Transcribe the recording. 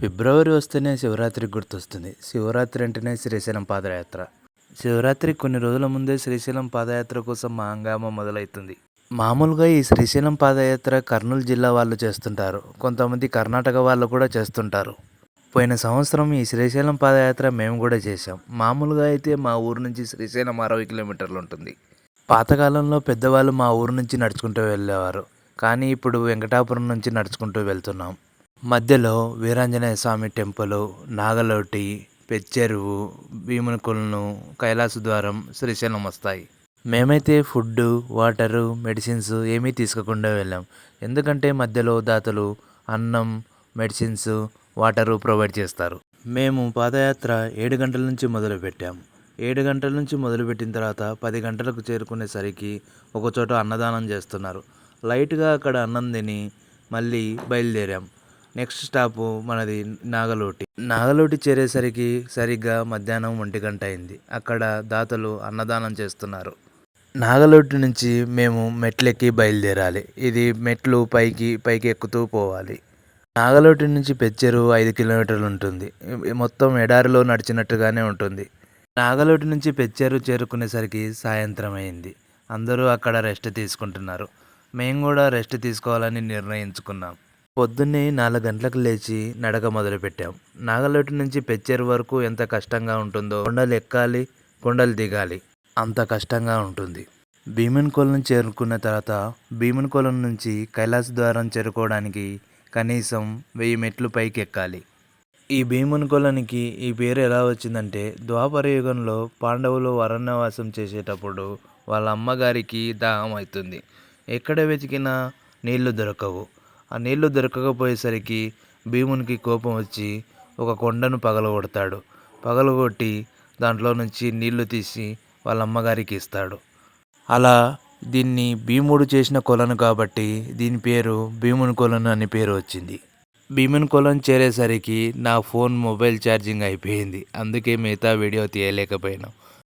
ఫిబ్రవరి వస్తేనే శివరాత్రి గుర్తొస్తుంది. శివరాత్రి అంటేనే శ్రీశైలం పాదయాత్ర. శివరాత్రి కొన్ని రోజుల ముందే శ్రీశైలం పాదయాత్ర కోసం మా హంగామా మొదలవుతుంది. మామూలుగా ఈ శ్రీశైలం పాదయాత్ర కర్నూలు జిల్లా వాళ్ళు చేస్తుంటారు. కొంతమంది కర్ణాటక వాళ్ళు కూడా చేస్తుంటారు. పోయిన సంవత్సరం ఈ శ్రీశైలం పాదయాత్ర మేము కూడా చేసాం మామూలుగా అయితే మా ఊరు నుంచి శ్రీశైలం అరవై కిలోమీటర్లు ఉంటుంది. పాతకాలంలో పెద్దవాళ్ళు మా ఊరు నుంచి నడుచుకుంటూ వెళ్ళేవారు. కానీ ఇప్పుడు వెంకటాపురం నుంచి నడుచుకుంటూ వెళ్తున్నాం. మధ్యలో వీరాంజనేయ స్వామి టెంపుల్ నాగలోటి పెచ్చెరువు భీముని కొలను కైలాస ద్వారం శ్రీశైలం వస్తాయి. మేమైతే ఫుడ్ వాటరు మెడిసిన్స్ ఏమీ తీసుకోకుండా వెళ్ళాం. ఎందుకంటే మధ్యలో దాతలు అన్నం మెడిసిన్స్ వాటరు ప్రొవైడ్ చేస్తారు. మేము పాదయాత్ర ఏడు గంటల నుంచి మొదలుపెట్టాం. ఏడు గంటల నుంచి మొదలుపెట్టిన తర్వాత పది గంటలకు చేరుకునేసరికి ఒకచోట అన్నదానం చేస్తున్నారు. లైట్గా అక్కడ అన్నం తిని మళ్ళీ బయలుదేరాం. నెక్స్ట్ స్టాప్ మనది నాగలోటి. నాగలోటి చేరేసరికి సరిగ్గా మధ్యాహ్నం ఒంటి గంట అయింది. అక్కడ దాతలు అన్నదానం చేస్తున్నారు. నాగలోటి నుంచి మేము మెట్లెక్కి బయలుదేరాలి. ఇది మెట్లు పైకి పైకి ఎక్కుతూ పోవాలి. నాగలోటి నుంచి పెచ్చెరు ఐదు కిలోమీటర్లు ఉంటుంది. మొత్తం ఎడారిలో నడిచినట్టుగానే ఉంటుంది. నాగలోటి నుంచి పెచ్చెరు చేరుకునేసరికి సాయంత్రం అయింది. అందరూ అక్కడ రెస్ట్ తీసుకుంటున్నారు. మేము కూడా రెస్ట్ తీసుకోవాలని నిర్ణయించుకున్నాం. పొద్దున్నే నాలుగు గంటలకు లేచి నడక మొదలుపెట్టాం. నాగలోటు నుంచి పెచ్చేరు వరకు ఎంత కష్టంగా ఉంటుందో కొండలు ఎక్కాలి కొండలు దిగాలి. అంత కష్టంగా ఉంటుంది. భీమన్ కొలను చేరుకున్న తర్వాత భీమన్ కొలం నుంచి కైలాస ద్వారం చేరుకోవడానికి కనీసం వెయ్యి మెట్లు పైకి ఎక్కాలి. ఈ భీముని కొలనికి ఈ పేరు ఎలా వచ్చిందంటే ద్వాపర యుగంలో పాండవులు వరణవాసం చేసేటప్పుడు వాళ్ళ అమ్మగారికి దాహం అవుతుంది. ఎక్కడ వెతికినా నీళ్ళు దొరకవు. ఆ నీళ్ళు దొరకకపోయేసరికి భీమునికి కోపం వచ్చి ఒక కొండను పగలగొడతాడు. పగలగొట్టి దాంట్లో నుంచి నీళ్ళు తీసి వాళ్ళ అమ్మగారికి ఇస్తాడు. అలా దీన్ని భీముడు చేసిన కొలను కాబట్టి దీని పేరు భీముని కొలను అని పేరు వచ్చింది. భీముని కొలను చేరేసరికి నా ఫోన్ మొబైల్ ఛార్జింగ్ అయిపోయింది. అందుకే మిగతా వీడియో తీయలేకపోయాను.